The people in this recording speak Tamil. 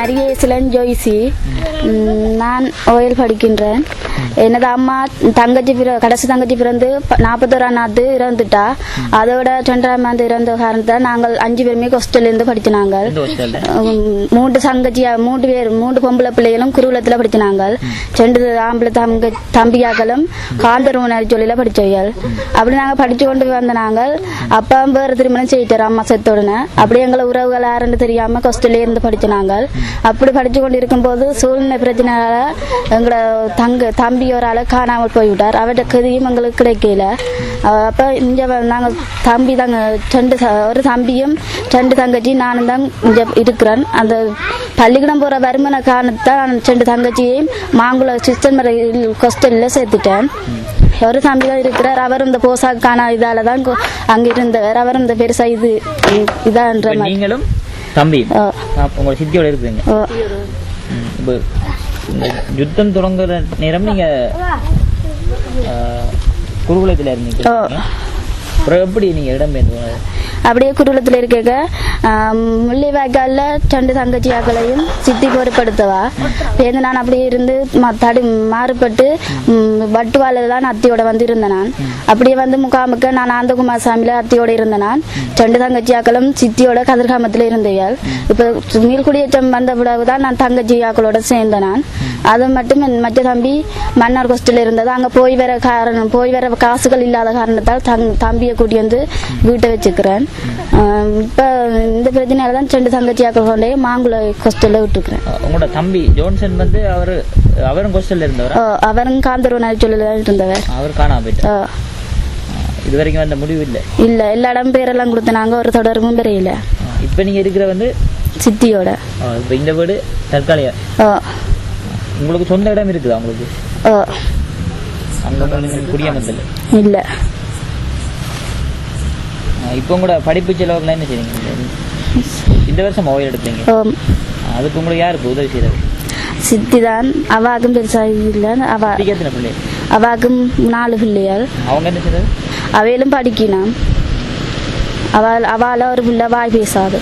নারী গিয়েছিলেন நான் ஓயல் படிக்கின்றேன். எனது அம்மா தங்கச்சி பிற கடைசி தங்கச்சி பிறந்து நாற்பத்தோராம் நாத்து இறந்துட்டா. அதோட ரெண்டாம் ஆண்டு இறந்த காரணத்தால் நாங்கள் அஞ்சு பேருமே ஹாஸ்டல்லேருந்து உம், மூன்று சங்கச்சியா மூன்று பேர் மூன்று பொம்பளை பிள்ளைகளும் குருகுலத்தில் படிச்சினாங்க. ரெண்டு ஆம்பளை தங்க தம்பியாக்களும் காந்தருவனர் சொல்லில படிச்சவர்கள் அப்படி நாங்கள் படிச்சு கொண்டு வந்த நாங்கள் அப்பா வேறு திருமணம் செய்யிட்டார் அம்மா செத்தோடனே அப்படி எங்களை உறவுகள் யாருன்னு தெரியாம கொஸ்டிலே இருந்து படிச்ச நாங்கள். அப்படி படிச்சு கொண்டு இருக்கும்போது சூழ்நிலை பிரச்சனையால எங்களோட தங்க தம்பி ஒரு ஆளை காணாமல் போய்விட்டார். அவர்கிட்ட கதியும் எங்களுக்கு கிடைக்கல. அப்ப இங்க வ- நாங்க தம்பி தாங்க ரெண்டு ஒரு தம்பியும் ரெண்டு தங்கச்சி நானும் தான் இங்க இருக்கிறேன் அந்த பள்ளிக்கூடம் போற வருமான காரணத்தான் நான் ரெண்டு தங்கச்சியையும் மாங்குள சிஸ்டர் மர ஹாஸ்டல்ல சேர்த்துட்டேன். ஒரு தம்பி தான் இருக்கிறார். அவர் இந்த போசாக்கான இதால தான் அங்க இருந்தவர் அவர் இந்த பெருசா இது இதான்ற நீங்களும் தம்பி ஓ. உங்களோட சித்தியோட இருக்குங்க இப்ப இந்த யுத்தம் தொடங்குற நேரம் நீங்க ஆ, குருகுலத்துல இருந்தீங்க. அப்புறம் எப்படி நீங்க இடம்பெயர்ந்து அப்படியே குருளத்தில் இருக்க முள்ளிவாய்க்காலில் ரெண்டு தங்கச்சியாக்களையும் சித்தி பொருட்படுத்துவா? சேர்ந்து நான் அப்படியே இருந்து ம- தடி மாறுபட்டு வட்டுவாலில் தான் அத்தியோட வந்து இருந்தேன் நான். அப்படியே வந்து முகாமுக்கு நான் ஆந்தகுமார் சாமியில் அத்தியோட இருந்தேன் நான். ரெண்டு தங்கச்சியாக்களும் சித்தியோட கதிர்காமத்தில் இருந்தீர்கள் இப்போ மீள்குடியேற்றம் வந்த பிறகு தான் நான் தங்கச்சியாக்களோட சேர்ந்தேன் நான். அது மட்டும் என் மற்ற தம்பி மன்னார் கோஸ்டில் இருந்தது. அங்கே போய் வர காரணம் போய் வர காசுகள் இல்லாத காரணத்தால் தங் தம்பியை கூட்டி வந்து வீட்டை வச்சுக்கிறேன். இப்போ இந்த பிரச்சனையால தான் ரெண்டு தங்கச்சியாக்கள் கொண்டே மாங்குள கோஸ்டலில் விட்டுக்கிறேன் ஆ, உங்களோட தம்பி ஜோன்சன் வந்து அவரு அவரும் கோஸ்டல்ல இருந்தவரா? அவரும் காந்தருவ நரிச்சொல்லில் தான் இருந்தவர். அவர் காணாம போயிட்டார். இது வரைக்கும் வந்த முடிவு இல்லை? இல்ல எல்லா இடம் பேரெல்லாம் கொடுத்தனாங்க ஒரு தொடர்பும் பெறையில ஆ, இப்ப நீங்க இருக்கிற வந்து சித்தியோட. இப்ப இந்த வீடு தற்காலிக. உங்களுக்கு சொந்த இடம் இருக்குதா உங்களுக்கு? அங்க உங்களுக்கு குடியமர்த்தல். இல்ல. இப்போ உங்களோட படிப்பு செலவுக்குலாம் என்ன செய்றீங்க? இந்த வருஷம் ஓய்வு எடுத்தீங்க அதுக்கு உங்களுக்கு யாரு இப்ப உதவி செய்யறது சித்தி தான் அவாக்கும் பெருசா இல்ல. அவ எத்தனை பிள்ளை அவாக்கும் நாலு பிள்ளைகள். அவங்க என்ன செய்யறது அவையிலும் படிக்கணும். அவள் அவளால் ஒரு பிள்ளை வாய் பேசாது.